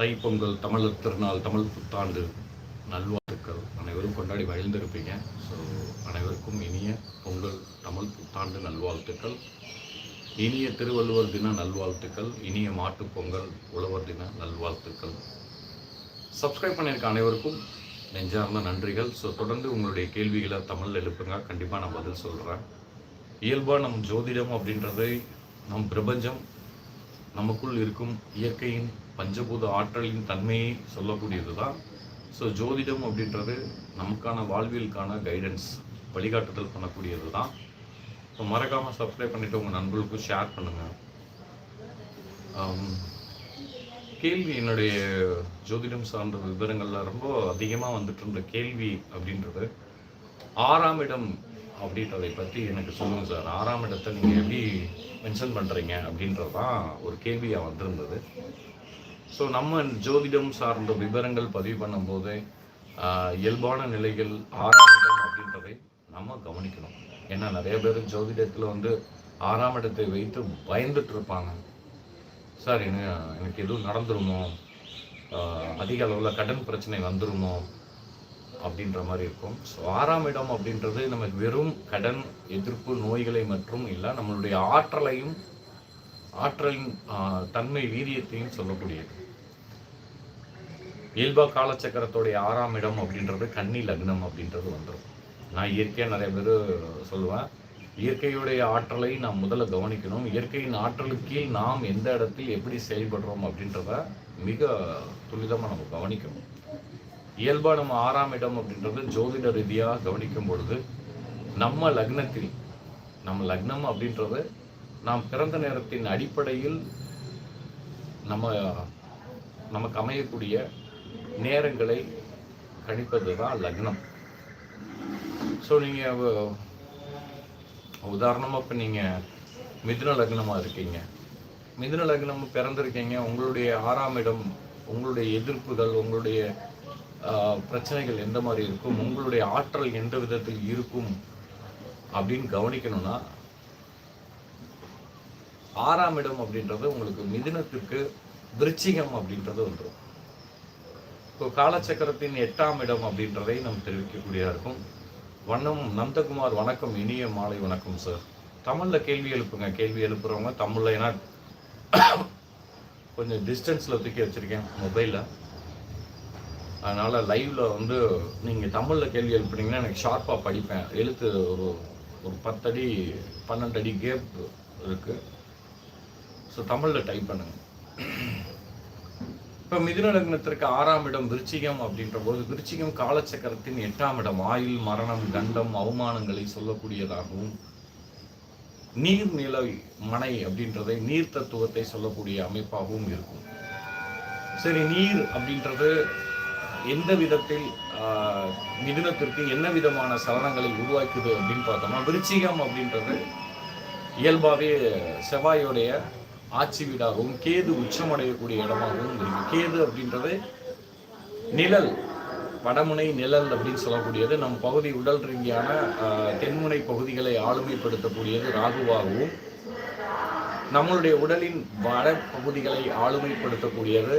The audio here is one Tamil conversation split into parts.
தைப்பொங்கல் தமிழர் திருநாள் தமிழ் புத்தாண்டு நல்வாழ்த்துக்கள். அனைவரும் கொண்டாடி மகிழ்ந்திருப்பீங்க ஸோ அனைவருக்கும் இனிய பொங்கல் தமிழ் புத்தாண்டு நல்வாழ்த்துக்கள். இனிய திருவள்ளுவர் தின நல்வாழ்த்துக்கள். இனிய மாட்டுப் பொங்கல் உழவர் தின நல்வாழ்த்துக்கள். சப்ஸ்கிரைப் பண்ணியிருக்க அனைவருக்கும் நெஞ்சார்ந்த நன்றிகள். ஸோ தொடர்ந்து உங்களுடைய கேள்விகளை தமிழில் எழுப்புங்க. கண்டிப்பாக நான் பதில் சொல்கிறேன் இயல்பாக நம் ஜோதிடம் அப்படின்றதை நம் பிரபஞ்சம் நமக்குள் இருக்கும் இயற்கையின் பஞ்சபூத ஆற்றலின் தன்மையை சொல்லக்கூடியது தான் ஸோ ஜோதிடம் அப்படின்றது நமக்கான வாழ்வியலுக்கான கைடன்ஸ் வழிகாட்டுதல் பண்ணக்கூடியது தான் ஸோ மறக்காமல் சப்ஸ்கிரைப் பண்ணிவிட்டு உங்கள் நண்பர்களுக்கும் ஷேர் பண்ணுங்கள் கேள்வி என்னுடைய ஜோதிடம் சார்ந்த விவரங்களில் ரொம்ப அதிகமாக வந்துட்டு இருந்த கேள்வி அப்படின்றது ஆறாம் இடம் அப்படின்றதை பற்றி எனக்கு சொல்லுங்கள் சார். ஆறாம் இடத்தை நீங்கள் எப்படி மென்ஷன் பண்ணுறீங்க அப்படின்றது தான் ஒரு கேள்வியாக வந்திருந்தது. ஸோ நம்ம ஜோதிடம் சார்ந்த விவரங்கள் பதிவு பண்ணும்போது இயல்பான நிலைகள் ஆறாம் இடம் அப்படின்றதை நம்ம கவனிக்கணும். ஏன்னா நிறைய பேர் ஜோதிடத்தில் வந்து ஆறாம் இடத்தை வைத்து பயந்துட்டு இருப்பாங்க. சார் என்ன எனக்கு எதுவும் நடந்துருமோ? அதிக அளவில் கடன் பிரச்சனை வந்துருமோ? அப்படின்ற மாதிரி இருக்கும். ஸோ ஆறாம் இடம் அப்படின்றது நமக்கு வெறும் கடன் எதிர்ப்பு நோய்களை மற்றும் இல்லை நம்மளுடைய ஆற்றலையும் ஆற்றலின் தன்மை வீரியத்தையும் சொல்லக்கூடியது. இயல்பா காலச்சக்கரத்துடைய ஆறாம் இடம் அப்படின்றது கன்னி லக்னம் அப்படின்றது வந்துடும் நான் இயற்கையாக நிறைய பேர் சொல்லுவேன். இயற்கையுடைய ஆற்றலை நாம் முதல்ல கவனிக்கணும். இயற்கையின் ஆற்றலுக்கு நாம் எந்த இடத்தில் எப்படி செயல்படுறோம் அப்படின்றத மிக துரிதமாக நம்ம கவனிக்கணும். இயல்பாக நம்ம ஆறாம் இடம் அப்படின்றது ஜோதிட ரீதியாக கவனிக்கும் பொழுது நம்ம லக்னத்தில் நம்ம லக்னம் அப்படின்றது நாம் பிறந்த நேரத்தின் அடிப்படையில் நம்ம நமக்கு அமையக்கூடிய நேரங்களை கணிப்பது தான் லக்னம் ஸோ நீங்கள் உதாரணமாக இப்போ நீங்கள் மிதுன லக்னமாக இருக்கீங்க. மிதுன லக்னம் பிறந்திருக்கீங்க. உங்களுடைய ஆறாம் இடம் உங்களுடைய எதிர்ப்புகள் உங்களுடைய பிரச்சனைகள் எந்த மாதிரி இருக்கும் உங்களுடைய ஆற்றல் எந்த விதத்தில் இருக்கும் அப்படின்னு கவனிக்கணும்னா ஆறாம் இடம் அப்படின்றது உங்களுக்கு மிதுனத்திற்கு விருச்சிகம் அப்படின்றது வந்துடும் ஸோ காலச்சக்கரத்தின் எட்டாம் இடம் அப்படின்றதை நம்ம தெரிவிக்கக்கூடியதாக இருக்கும். வண்ணம் நந்தகுமார் வணக்கம் இனிய மாலை வணக்கம் சார் தமிழில் கேள்வி எழுப்புங்க. கேள்வி எழுப்புறவங்க தமிழில் ஏன்னா கொஞ்சம் டிஸ்டன்ஸில் தூக்கி வச்சுருக்கேன் மொபைலில் அதனால் லைவில் வந்து நீங்கள் தமிழில் கேள்வி எழுப்புனீங்கன்னா எனக்கு ஷார்ப்பாக படிப்பேன். எழுத்து ஒரு ஒரு பத்தடி பன்னெண்டு அடி கேப் இருக்குது ஸோ தமிழில் டைப் பண்ணுங்கள் இப்போ மிதுன லக்னத்திற்கு ஆறாம் இடம் விருச்சிகம் அப்படின்ற போது விருச்சிகம் காலச்சக்கரத்தின் எட்டாம் இடம். ஆயுள் மரணம் கண்டம் அவமானங்களை சொல்லக்கூடியதாகவும் நீர்நிலை மனை அப்படின்றதை நீர் தத்துவத்தை சொல்லக்கூடிய அமைப்பாகவும் இருக்கும். சரி நீர் அப்படின்றது எந்த விதத்தில் மிதுனத்திற்கு என்ன விதமான சலனங்களை உருவாக்குது அப்படின்னு பார்த்தோம்னா விருச்சிகம் அப்படின்றது இயல்பாகவே செவ்வாயோடைய ஆட்சி வீடாகவும் கேது உச்சமடையக்கூடிய இடமாகவும் இருக்கு கேது அப்படின்றது நிழல் வடமுனை நிழல் அப்படின்னு சொல்லக்கூடியது. நம் பகுதி உடல் ரீதியான தென்முனை பகுதிகளை ஆளுமைப்படுத்தக்கூடியது ராகுவாகவும் நம்மளுடைய உடலின் வட பகுதிகளை ஆளுமைப்படுத்தக்கூடியது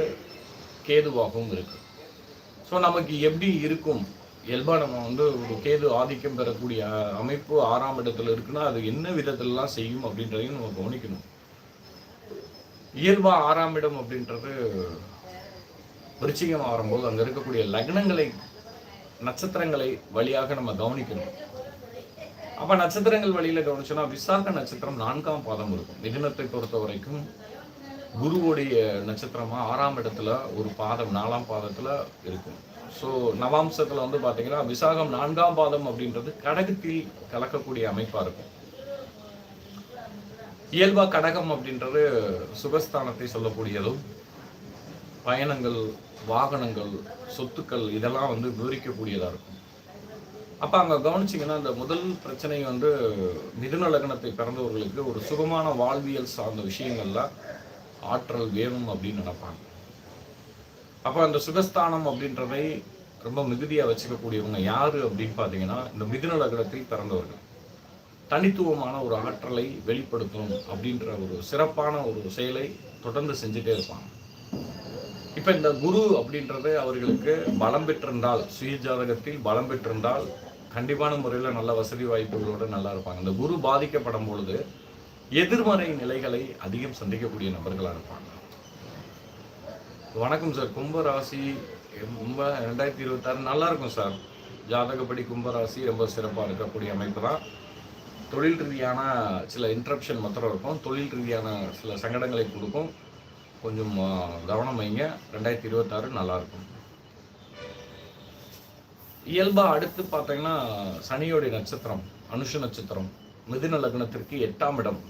கேதுவாகவும் இருக்கு. ஸோ நமக்கு எப்படி இருக்கும்? இயல்பாக நம்ம வந்து ஒரு கேது ஆதிக்கம் பெறக்கூடிய அமைப்பு ஆறாம் இடத்துல இருக்குன்னா அது என்ன விதத்திலலாம் செய்யும் அப்படின்றதையும் நம்ம கவனிக்கணும். இயல்பா ஆறாம் இடம் அப்படின்றது விருச்சிகம் ஆகும்போது அங்க இருக்கக்கூடிய லக்னங்களை நட்சத்திரங்களை வழியாக நம்ம கவனிக்கணும். அப்ப நட்சத்திரங்கள் வழியில கவனிச்சோம்னா விசாக நட்சத்திரம் நான்காம் பாதம் இருக்கும். மிதுனத்தை பொறுத்த வரைக்கும் குருவுடைய நட்சத்திரமா ஆறாம் இடத்துல ஒரு பாதம் நாலாம் பாதத்துல இருக்கும். ஸோ நவாம்சத்துல வந்து பாத்தீங்கன்னா விசாகம் நான்காம் பாதம் அப்படின்றது கடகத்தில் கலக்கக்கூடிய அமைப்பா இருக்கும். இயல்பா கடகம் அப்படின்றது சுகஸ்தானத்தை சொல்லக்கூடியதும் பயணங்கள் வாகனங்கள் சொத்துக்கள் இதெல்லாம் வந்து விவரிக்கக்கூடியதா இருக்கும். அப்ப அங்க கவனிச்சிங்கன்னா இந்த முதல் பிரச்சனை வந்து மிதுன லக்னத்தை பிறந்தவர்களுக்கு ஒரு சுகமான வாழ்வியல் சார்ந்த விஷயங்கள்ல ஆற்றல் வேணும் அப்படின்னு நினைப்பாங்க. அப்ப அந்த சுகஸ்தானம் அப்படின்றதை ரொம்ப மிகுதியா வச்சுக்கக்கூடியவங்க யாரு அப்படின்னு பார்த்தீங்கன்னா இந்த மிதுன லக்னத்தில் பிறந்தவர்கள். தனித்துவமான ஒரு ஆற்றலை வெளிப்படுத்தும் அப்படின்ற ஒரு சிறப்பான ஒரு செயலை தொடர்ந்து செஞ்சுட்டே இருப்பாங்க. இப்போ இந்த குரு அப்படின்றது அவர்களுக்கு பலம் பெற்றிருந்தால் சுய ஜாதகத்தில் பலம் பெற்றிருந்தால் கண்டிப்பான முறையில் நல்ல வசதி வாய்ப்புகளோடு நல்லா இருப்பாங்க. இந்த குரு பாதிக்கப்படும் பொழுது எதிர்மறை நிலைகளை அதிகம் சந்திக்கக்கூடிய நபர்களாக இருப்பாங்க. வணக்கம் சார். கும்ப ராசி ரொம்ப ரெண்டாயிரத்தி இருபத்தாறு நல்லா இருக்கும் சார். ஜாதகப்படி கும்பராசி ரொம்ப சிறப்பாக இருக்கக்கூடிய அமைப்பு தான். தொழில் ரீதியான சில இன்ட்ரப்ஷன் மாத்திரம் இருக்கும். தொழில் ரீதியான சில சங்கடங்களை கொடுக்கும். கொஞ்சம் கவனம் வைங்க. ரெண்டாயிரத்தி இருபத்தாறு நல்லாயிருக்கும் இயல்பாக அடுத்து பார்த்தீங்கன்னா சனியோடைய நட்சத்திரம் அனுஷ நட்சத்திரம் மிதுன லக்னத்திற்கு எட்டாம் இடம்.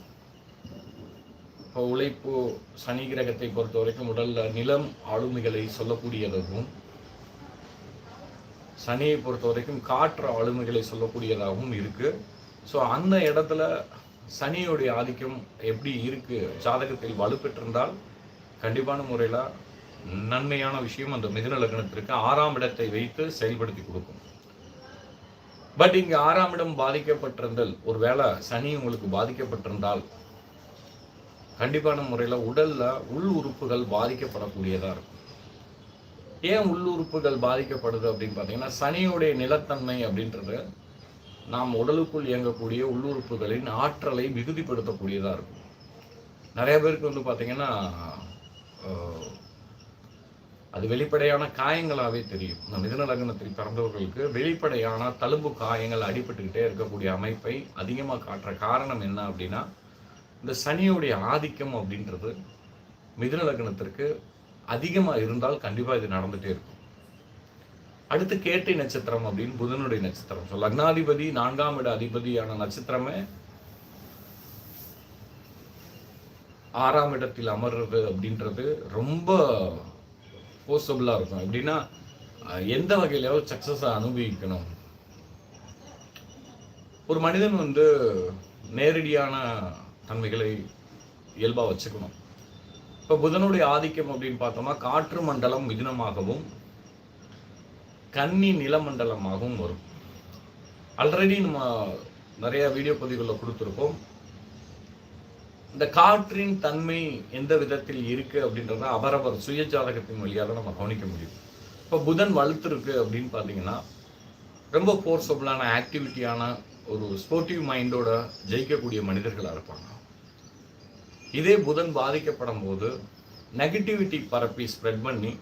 இப்போ உழைப்பு சனி கிரகத்தை பொறுத்த வரைக்கும் உடல்ல நிலம் ஆளுமைகளை சொல்லக்கூடியதாகவும் சனியை பொறுத்த வரைக்கும் காற்று ஆளுமைகளை சொல்லக்கூடியதாகவும் இருக்குது ஸோ அந்த இடத்துல சனியுடைய ஆதிக்கம் எப்படி இருக்கு? ஜாதகத்தில் வலுப்பெற்றிருந்தால் கண்டிப்பான முறையில் நன்மையான விஷயம் அந்த மிதுன லக்னத்திற்கு ஆறாம் இடத்தை வைத்து செயல்படுத்தி கொடுக்கும். பட் இங்கே ஆறாம் இடம் பாதிக்கப்பட்டிருந்தால் ஒருவேளை சனி உங்களுக்கு பாதிக்கப்பட்டிருந்தால் கண்டிப்பான முறையில் உடல்ல உள் உறுப்புகள் பாதிக்கப்படக்கூடியதாக இருக்கும். ஏன் உள் உறுப்புகள் பாதிக்கப்படுது அப்படின்னு பார்த்தீங்கன்னா சனியுடைய நிலத்தன்மை அப்படின்றது நாம் உடலுக்குள் இயங்கக்கூடிய உள்ளுறுப்புகளின் ஆற்றலை மிகுதிப்படுத்தக்கூடியதாக இருக்கும். நிறைய பேருக்கு வந்து பார்த்தீங்கன்னா அது வெளிப்படையான காயங்களாகவே தெரியும். இந்த மிதன லக்னத்தில் பிறந்தவர்களுக்கு வெளிப்படையான தழும்பு காயங்கள் அடிபட்டுக்கிட்டே இருக்கக்கூடிய அமைப்பை அதிகமாக காட்டுற காரணம் என்ன அப்படின்னா இந்த சனியுடைய ஆதிக்கம் அப்படின்றது மிதன லக்னத்திற்கு அதிகமாக இருந்தால் கண்டிப்பாக இது நடந்துகிட்டே இருக்கும். அடுத்து கேட்டை நட்சத்திரம் அப்படின்னு புதனுடைய நட்சத்திரம். ஸோ லக்னாதிபதி நான்காம் இட அதிபதியான நட்சத்திரமே ஆறாம் இடத்தில் அமர்றது அப்படின்றது ரொம்ப போசபிளாக இருக்கும். எப்படின்னா எந்த வகையிலாவது சக்ஸஸை அனுபவிக்கணும். ஒரு மனிதன் வந்து நேரடியான தன்மைகளை இயல்பாக வச்சுக்கணும். இப்போ புதனுடைய ஆதிக்கம் அப்படின்னு பார்த்தோம்னா காற்று மண்டலம் மிதுனமாகவும் கன்னி நிலமண்டலமாகவும் வரும். ஆல்ரெடி நம்ம நிறைய வீடியோ பதிவுகளில் கொடுத்துருக்கோம். இந்த காற்றின் தன்மை எந்த விதத்தில் இருக்கு அப்படின்றத அவரவர் சுய ஜாதகத்தின் வழியாக நம்ம கவனிக்க முடியும். இப்போ புதன் வலுத்திருக்கு அப்படின்னு பார்த்தீங்கன்னா ரொம்ப ஃபோர்ஸபுளான ஆக்டிவிட்டியான ஒரு ஸ்போர்ட்டிவ் மைண்டோட ஜெயிக்கக்கூடிய மனிதர்களாக இருப்பாங்க. இதே புதன் பாதிக்கப்படும் போது நெகட்டிவிட்டி பரப்பி ஸ்ப்ரெட் பண்ணி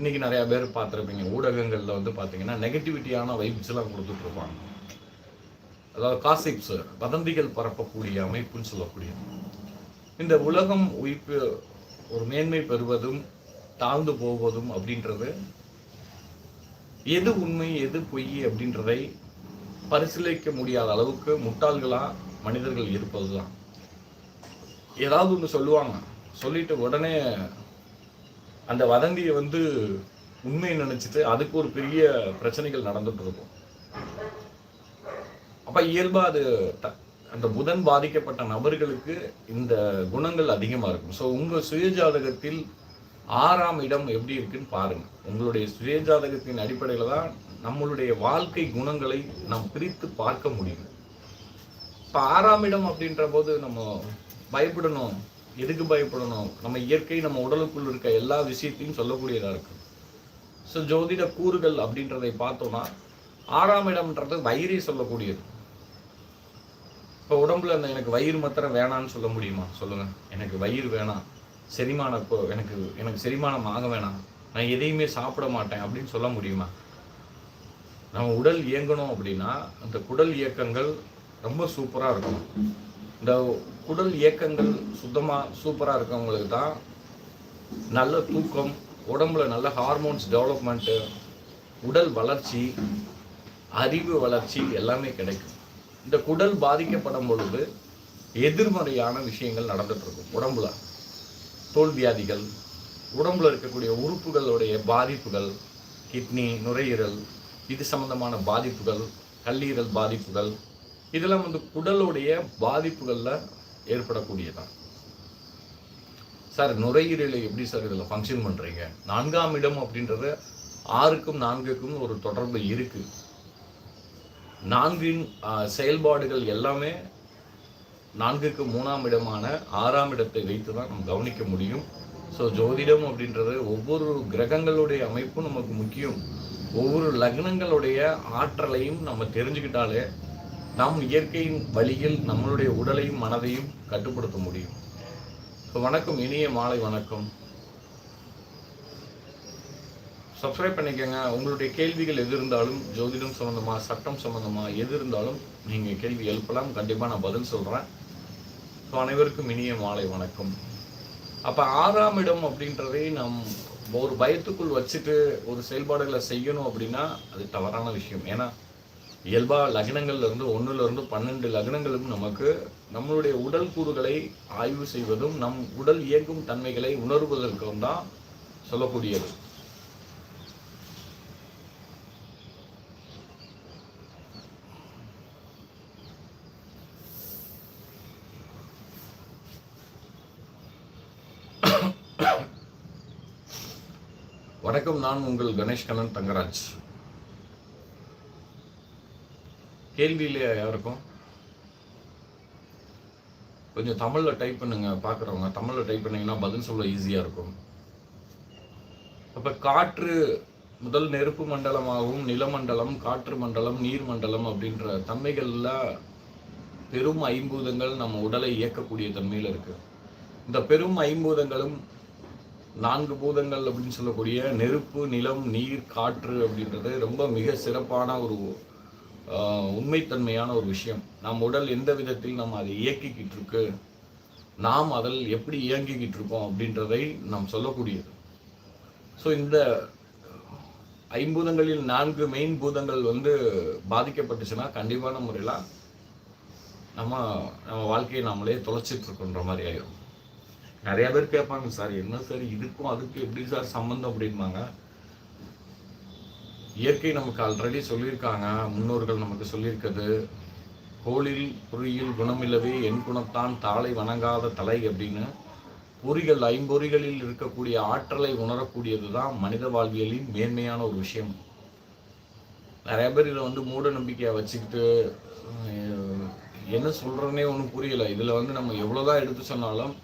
இன்னைக்கு நிறைய பேர் பார்த்துருப்பீங்க. ஊடகங்களில் வந்து பார்த்தீங்கன்னா நெகட்டிவிட்டியான வைப்ஸ் எல்லாம் கொடுத்துட்டு இருப்பாங்க. அதாவது காசிப்ஸ் வதந்திகள் பரப்பக்கூடிய அமைப்புன்னு சொல்லக்கூடியது. இந்த உலகம் உயிர்ப்பு ஒரு மேன்மை பெறுவதும் தாழ்ந்து போவதும் அப்படின்றது எது உண்மை எது பொய் அப்படின்றதை பரிசீலிக்க முடியாத அளவுக்கு முட்டாள்களாக மனிதர்கள் இருப்பது தான் ஏதாவது ஒன்று சொல்லுவாங்க. சொல்லிட்டு உடனே அந்த வதந்தியை வந்து உண்மையை நினைச்சிட்டு அதுக்கு ஒரு பெரிய பிரச்சனைகள் நடந்துட்டு இருக்கும். அப்ப இயல்பா அது த- அந்த புதன் பாதிக்கப்பட்ட நபர்களுக்கு இந்த குணங்கள் அதிகமா இருக்கும். ஸோ உங்க சுயஜாதகத்தில் ஆறாம் இடம் எப்படி இருக்குன்னு பாருங்க. உங்களுடைய சுயஜாதகத்தின் அடிப்படையில தான் நம்மளுடைய வாழ்க்கை குணங்களை நாம் பிரித்து பார்க்க முடியும். இப்போ ஆறாம் இடம் அப்படின்ற போது நம்ம பயப்படணும். எதுக்கு பயப்படணும்? நம்ம இயற்கை நம்ம உடலுக்குள் இருக்க எல்லா விஷயத்தையும் சொல்லக்கூடியதாக இருக்கு. ஸோ ஜோதிட கூறுகள் அப்படின்றதை பார்த்தோம்னா ஆறாம் இடம்ன்றது வயிறே சொல்லக்கூடியது. இப்போ உடம்புல அந்த எனக்கு வயிறு மாத்திரம் வேணான்னு சொல்ல முடியுமா? சொல்லுங்க. எனக்கு வயிறு வேணாம். செரிமானம் இப்போ எனக்கு எனக்கு செரிமானம் ஆக வேணாம். நான் எதையுமே சாப்பிட மாட்டேன் அப்படின்னு சொல்ல முடியுமா? நம்ம உடல் இயங்கணும் அப்படின்னா அந்த குடல் இயக்கங்கள் ரொம்ப சூப்பராக இருக்கும். இந்த குடல் இயக்கங்கள் சுத்தமாக சூப்பராக இருக்கவங்களுக்கு தான் நல்ல தூக்கம் உடம்புல நல்ல ஹார்மோன்ஸ் டெவலப்மெண்ட்டு உடல் வளர்ச்சி அறிவு வளர்ச்சி எல்லாமே கிடைக்கும். இந்த குடல் பாதிக்கப்படும் பொழுது எதிர்மறையான விஷயங்கள் நடந்துகிட்ருக்கும் இருக்கும் உடம்புல. தோல்வியாதிகள் உடம்புல இருக்கக்கூடிய உறுப்புகளுடைய பாதிப்புகள் கிட்னி நுரையீரல் இது சம்பந்தமான பாதிப்புகள் கல்லீரல் பாதிப்புகள் இதெல்லாம் வந்து குடலுடைய பாதிப்புகளில் ஏற்படக்கூடியதான். சார் நுரையீரலை எப்படி சார் இதில் ஃபங்க்ஷன் பண்ணுறீங்க நான்காம் இடம் அப்படின்றது ஆறுக்கும் நான்குக்கும் ஒரு தொடர்பு இருக்கு. நான்கின் செயல்பாடுகள் எல்லாமே நான்குக்கு மூணாம் இடமான ஆறாம் இடத்தை வைத்து தான் நம்ம கவனிக்க முடியும். ஸோ ஜோதிடம் அப்படின்றது ஒவ்வொரு கிரகங்களுடைய அமைப்பும் நமக்கு முக்கியம். ஒவ்வொரு லக்னங்களுடைய ஆற்றலையும் நம்ம தெரிஞ்சுக்கிட்டாலே நாம் இயற்கையின் வழியில் நம்மளுடைய உடலையும் மனதையும் கட்டுப்படுத்த முடியும். ஸோ வணக்கம் இனிய மாலை வணக்கம். சப்ஸ்கிரைப் பண்ணிக்கோங்க. உங்களுடைய கேள்விகள் எது இருந்தாலும் ஜோதிடம் சம்மந்தமாக சட்டம் சம்மந்தமாக எது இருந்தாலும் நீங்கள் கேள்வி எழுப்பலாம். கண்டிப்பாக நான் பதில் சொல்கிறேன் ஸோ அனைவருக்கும் இனிய மாலை வணக்கம். அப்போ ஆறாம் இடம் அப்படின்றதை நம் ஒரு பயத்துக்குள் வச்சுட்டு ஒரு செயல்பாடுகளை செய்யணும் அப்படின்னா அது தவறான விஷயம். ஏன்னா இயல்பா லக்னங்கள்லேருந்து ஒன்றுலேருந்து இருந்து பன்னெண்டு லக்னங்களும் நமக்கு நம்மளுடைய உடல் கூறுகளை ஆய்வு செய்வதும் நம் உடல் இயங்கும் தன்மைகளை உணர்வதற்கும் தான் சொல்லக்கூடியது. வணக்கம் நான் உங்கள் கணேஷ் கண்ணன் தங்கராஜ். கேள்வி இல்லையா யாருக்கும் கொஞ்சம் தமிழில் டைப் பண்ணுங்க பார்க்குறவங்க தமிழில் டைப் பண்ணிங்கன்னா பதில் சொல்ல ஈஸியாக இருக்கும். அப்போ காற்று முதல் நெருப்பு மண்டலமாகவும் நிலமண்டலம் காற்று மண்டலம் நீர் மண்டலம் அப்படின்ற தன்மைகளில் பெரும் ஐம்பூதங்கள் நம்ம உடலை இயக்கக்கூடிய தன்மையில் இருக்கு. இந்த பெரும் ஐம்பூதங்களும் நான்கு பூதங்கள் அப்படின்னு சொல்லக்கூடிய நெருப்பு நிலம் நீர் காற்று அப்படின்றது ரொம்ப மிக சிறப்பான ஒரு உண்மைத்தன்மையான ஒரு விஷயம். நம் உடல் எந்த விதத்தில் நம்ம அதை இயக்கிக்கிட்டு இருக்கு நாம் அதில் எப்படி இயங்கிக்கிட்டு இருக்கோம் அப்படின்றதை நாம் சொல்லக்கூடியது. ஸோ இந்த ஐம்பூதங்களில் நான்கு மெயின் பூதங்கள் வந்து பாதிக்கப்பட்டுச்சுன்னா கண்டிப்பான முறையில் நம்ம நம்ம வாழ்க்கையை நாமளே தொலைச்சிட்ருக்கோன்ற மாதிரி ஆயிடும் நிறையா பேர் கேட்பாங்க சார் என்ன சார் இதுக்கும் அதுக்கும் எப்படி சார் சம்மந்தம் அப்படின்பாங்க இயற்கை நமக்கு ஆல்ரெடி சொல்லியிருக்காங்க. முன்னோர்கள் நமக்கு சொல்லியிருக்கிறது. கோளில் பொறியில் குணமில்லவே என் குணத்தான் தாளை வணங்காத தலை அப்படின்னு. பொறிகள் ஐம்பொறிகளில் இருக்கக்கூடிய ஆற்றலை உணரக்கூடியது தான் மனித வாழ்வியலின் மேன்மையான ஒரு விஷயம். நிறைய பேர் இதை வந்து மூட நம்பிக்கையை வச்சுக்கிட்டு என்ன சொல்கிறேன்னே ஒன்றும் புரியலை. இதில் வந்து நம்ம எவ்வளோதான் எடுத்து சொன்னாலும்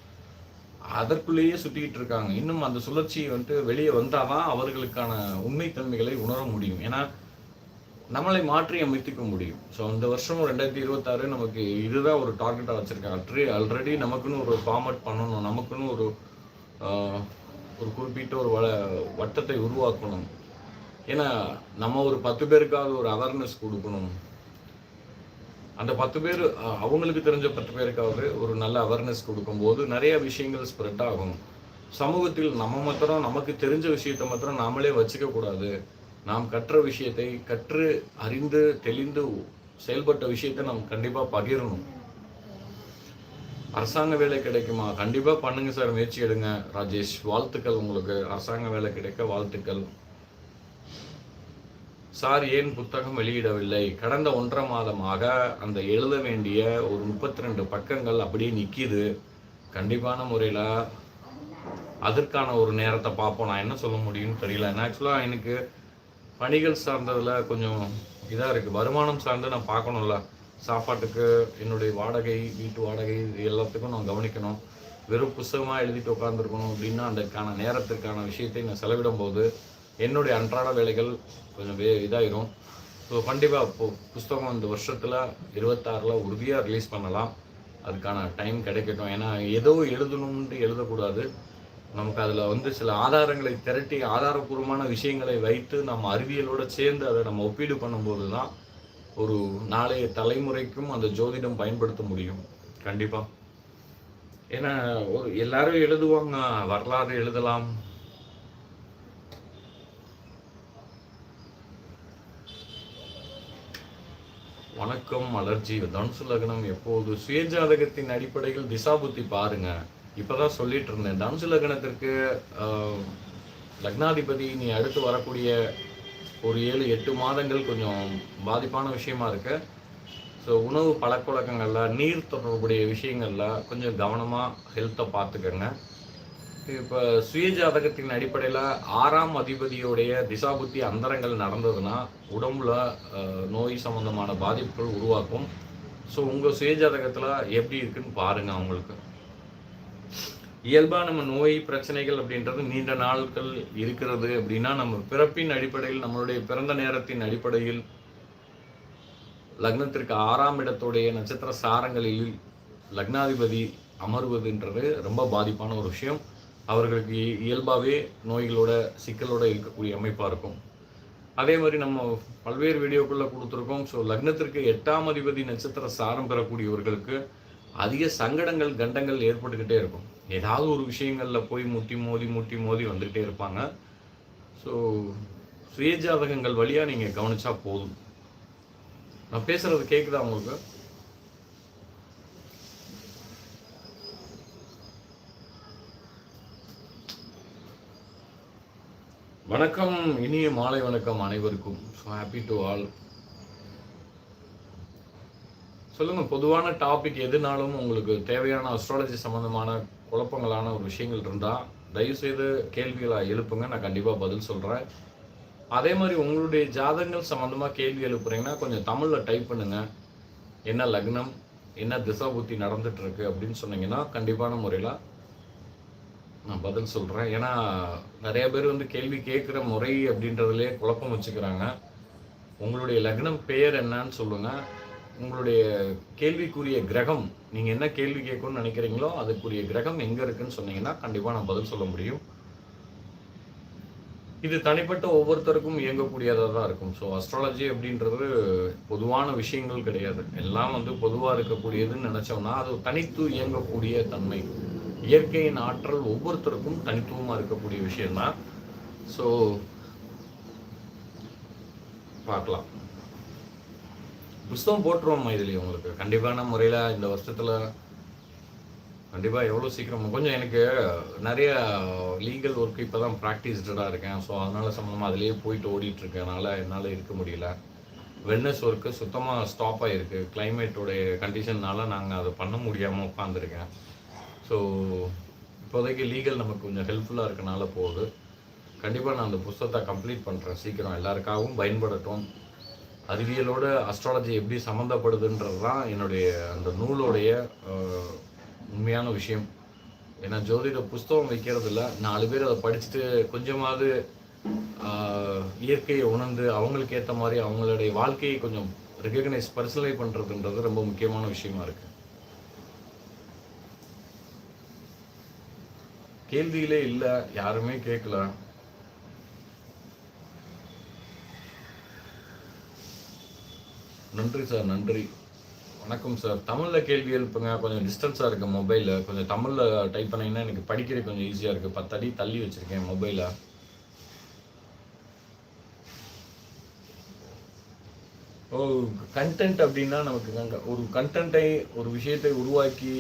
அதற்குள்ளேயே சுற்றிக்கிட்டு இருக்காங்க. இன்னும் அந்த சுழற்சி வந்துட்டு வெளியே வந்தாதான் அவர்களுக்கான உண்மைத்தன்மைகளை உணர முடியும். ஏன்னா நம்மளை மாற்றி அமைத்துக்க முடியும். ஸோ இந்த வருஷம் ரெண்டாயிரத்தி இருபத்தாறு நமக்கு இதுதான் ஒரு டார்கெட்டாக வச்சுருக்காங்க. ஆல்ரெடி ஆல்ரெடி நமக்குன்னு ஒரு ஃபார்மட் பண்ணணும். நமக்குன்னு ஒரு ஒரு குறிப்பிட்ட ஒரு வள வட்டத்தை உருவாக்கணும். ஏன்னா நம்ம ஒரு பத்து பேருக்காவது ஒரு அவேர்னஸ் கொடுக்கணும். அந்த பத்து பேர் அவங்களுக்கு தெரிஞ்ச பத்து பேருக்காவது ஒரு நல்ல அவேர்னஸ் கொடுக்கும்போது நிறைய விஷயங்கள் ஸ்ப்ரெட் ஆகும். சமூகத்தில் நம்ம மாத்திரம் நமக்கு தெரிஞ்ச விஷயத்தை மாத்திரம் நாமளே வச்சுக்க கூடாது. நாம் கற்ற விஷயத்தை கற்று அறிந்து தெளிந்து செயல்பட்ட விஷயத்தை நாம் கண்டிப்பாக பகிரணும். அரசாங்க வேலை கிடைக்குமா? கண்டிப்பாக பண்ணுங்க சார் முயற்சி எடுங்க. ராஜேஷ் வாழ்த்துக்கள் உங்களுக்கு. அரசாங்க வேலை கிடைக்க வாழ்த்துக்கள். சார் ஏன் புத்தகம் வெளியிடவில்லை? கடந்த ஒன்றரை மாதமாக அந்த எழுத வேண்டிய ஒரு முப்பத்தி ரெண்டு பக்கங்கள் அப்படியே நிற்கிது கண்டிப்பான முறையில் அதற்கான ஒரு நேரத்தை பார்ப்போம். நான் என்ன சொல்ல முடியும்னு தெரியல. ஆக்சுவலாக எனக்கு பணிகள் சார்ந்ததில் கொஞ்சம் இதாக இருக்குது வருமானம் சார்ந்து நான் பார்க்கணும்ல. சாப்பாட்டுக்கு என்னுடைய வாடகை வீட்டு வாடகை இது எல்லாத்துக்கும் நான் கவனிக்கணும். வெறும் புஸ்தகமாக எழுதிட்டு உட்காந்துருக்கணும் அப்படின்னா அதற்கான நேரத்திற்கான விஷயத்தை நான் செலவிடும் போது என்னுடைய அன்றாட வேலைகள் கொஞ்சம் வே இதாயிரும். ஸோ கண்டிப்பாக இப்போ புஸ்தகம் இந்த வருஷத்தில் இருபத்தாறில் உறுதியாக ரிலீஸ் பண்ணலாம். அதுக்கான டைம் கிடைக்கட்டும். ஏன்னா ஏதோ எழுதணும்னு எழுதக்கூடாது. நமக்கு அதில் வந்து சில ஆதாரங்களை திரட்டி ஆதாரபூர்வமான விஷயங்களை வைத்து நம்ம அறிவியலோடு சேர்ந்து அதை நம்ம ஒப்பீடு பண்ணும்போது தான் ஒரு நாளைய தலைமுறைக்கும் அந்த ஜோதிடம் பயன்படுத்த முடியும். கண்டிப்பாக ஏன்னா ஒரு எல்லாரும் எழுதுவாங்க. வரலாறு எழுதலாம். வணக்கம் அலர்ஜி தனுசு லக்னம் எப்போது? சுயஜாதகத்தின் அடிப்படையில் திசாபுத்தி பாருங்க. இப்பதான் சொல்லிட்டு இருந்தேன். தனுசு லக்னத்திற்கு லக்னாதிபதி நீ அடுத்து வரக்கூடிய ஒரு ஏழு எட்டு மாதங்கள் கொஞ்சம் பாதிப்பான விஷயமா இருக்கு. ஸோ உணவு பழக்கவழக்கங்களில் நீர் தொடர்புடைய விஷயங்களில் கொஞ்சம் கவனமாக ஹெல்த்தை பார்த்துக்கங்க. இப்போ சுய ஜாதகத்தின் அடிப்படையில் ஆறாம் அதிபதியுடைய திசாபுத்தி அந்தரங்கள் நடந்ததுன்னா உடம்புல நோய் சம்பந்தமான பாதிப்புகள் உருவாக்கும். ஸோ உங்கள் சுய ஜாதகத்தில் எப்படி இருக்குன்னு பாருங்க அவங்களுக்கு. இயல்பாக நம்ம நோய் பிரச்சனைகள் அப்படின்றது நீண்ட நாட்கள் இருக்கிறது அப்படின்னா நம்ம பிறப்பின் அடிப்படையில் நம்மளுடைய பிறந்த நேரத்தின் அடிப்படையில் லக்னத்திற்கு ஆறாம் இடத்துடைய நட்சத்திர சாரங்களில் லக்னாதிபதி அமர்வதுன்றது ரொம்ப பாதிப்பான ஒரு விஷயம். அவர்களுக்கு இ- இயல்பாகவே நோய்களோட சிக்கலோட இருக்கக்கூடிய அமைப்பாக இருக்கும். அதே மாதிரி நம்ம பல்வேறு வீடியோக்குள்ளே கொடுத்துருக்கோம். ஸோ லக்னத்திற்கு எட்டாம் அதிபதி நட்சத்திர சாரம் பெறக்கூடியவர்களுக்கு அதிக சங்கடங்கள் கண்டங்கள் ஏற்பட்டுக்கிட்டே இருக்கும். ஏதாவது ஒரு விஷயங்களில் போய் முட்டி மோதி முட்டி மோதி வந்துக்கிட்டே இருப்பாங்க. ஸோ சுயஜாதகங்கள் வழியாக நீங்கள் கவனித்தா போதும். நான் பேசுகிறது கேட்குதா உங்களுக்கு? வணக்கம் இனிய மாலை வணக்கம் அனைவருக்கும். ஸோ ஹாப்பி டு ஆல் சொல்லுங்க பொதுவான டாபிக் எதுனாலும் உங்களுக்கு தேவையான அஸ்ட்ராலஜி சம்மந்தமான குழப்பங்களான ஒரு விஷயங்கள் இருந்தால் தயவுசெய்து கேள்விகளை எழுப்புங்க நான் கண்டிப்பாக பதில் சொல்கிறேன் அதே மாதிரி உங்களுடைய ஜாதகங்கள் சம்மந்தமாக கேள்வி எழுப்புறீங்கன்னா கொஞ்சம் தமிழில் டைப் பண்ணுங்கள் என்ன லக்னம் என்ன திசா புத்தி நடந்துட்டு அப்படின்னு சொன்னீங்கன்னா கண்டிப்பான முறையில் நான் பதில் சொல்கிறேன் ஏன்னா நிறைய பேர் வந்து கேள்வி கேட்குற முறை அப்படின்றதுலே குழப்பம் வச்சுக்கிறாங்க. உங்களுடைய லக்னம் பெயர் என்னன்னு சொல்லுங்கள் உங்களுடைய கேள்விக்குரிய கிரகம் நீங்கள் என்ன கேள்வி கேட்கணும்னு நினைக்கிறீங்களோ அதுக்குரிய கிரகம் எங்கே இருக்குன்னு சொன்னீங்கன்னா கண்டிப்பாக நான் பதில் சொல்ல முடியும். இது தனிப்பட்ட ஒவ்வொருத்தருக்கும் இயங்கக்கூடியதாக தான் இருக்கும். ஸோ அஸ்ட்ராலஜி அப்படின்றது பொதுவான விஷயங்கள் கிடையாது. எல்லாம் வந்து பொதுவாக இருக்கக்கூடியதுன்னு நினச்சோம்னா அது தனித்து இயங்கக்கூடிய தன்மை. இயற்கையின் ஆற்றல் ஒவ்வொருத்தருக்கும் தனித்துவமாக இருக்கக்கூடிய விஷயம்தான். ஸோ பார்க்கலாம். புஸ்தகம் போட்டுருவோம்மா இதுலேயே உங்களுக்கு. கண்டிப்பான முறையில் இந்த வருஷத்தில் கண்டிப்பாக எவ்வளோ சீக்கிரம் கொஞ்சம் எனக்கு நிறைய லீகல் ஒர்க் இப்போ தான் ப்ராக்டிஸ்டாக இருக்கேன். ஸோ அதனால் சம்மந்தமாக அதிலேயே போயிட்டு ஓடிட்டுருக்கனால என்னால் இருக்க முடியல. வெல்னஸ் ஒர்க்கு சுத்தமாக ஸ்டாப் ஆகிருக்கு கிளைமேட்டோடைய கண்டிஷன்னால நாங்கள் அதை பண்ண முடியாமல் உட்காந்துருக்கேன் ஸோ இப்போதைக்கு லீகல் நமக்கு கொஞ்சம் ஹெல்ப்ஃபுல்லாக இருக்கனால போகுது. கண்டிப்பாக நான் அந்த புஸ்தகத்தை கம்ப்ளீட் பண்ணுறேன் சீக்கிரம். எல்லாருக்காகவும் பயன்படட்டும் அறிவியலோட அஸ்ட்ராலஜி எப்படி சம்மந்தப்படுதுன்றது தான் என்னுடைய அந்த நூலோடைய உண்மையான விஷயம். ஏன்னா ஜோதிட புஸ்தகம் வைக்கிறதில்ல. நாலு பேர் அதை படிச்சுட்டு கொஞ்சமாவது இயற்கையை உணர்ந்து அவங்களுக்கு ஏற்ற மாதிரி அவங்களுடைய வாழ்க்கையை கொஞ்சம் ரெகக்னைஸ் பர்சனலை பண்ணுறதுன்றது ரொம்ப முக்கியமான விஷயமா இருக்குது கேள்வியிலே இல்லை யாருமே கேட்கல நன்றி சார் நன்றி. வணக்கம் சார் தமிழில் கேள்வி எழுப்புங்க. கொஞ்சம் டிஸ்டன்ஸாக இருக்குது மொபைலில் கொஞ்சம் தமிழில் டைப் பண்ணீங்கன்னா எனக்கு படிக்கிறது கொஞ்சம் ஈஸியாக இருக்குது பத்தடி தள்ளி வச்சுருக்கேன் மொபைலை ஓ கண்டென்ட் அப்படின்னா நமக்கு ஒரு கண்டென்ட்டை ஒரு விஷயத்தை உருவாக்கி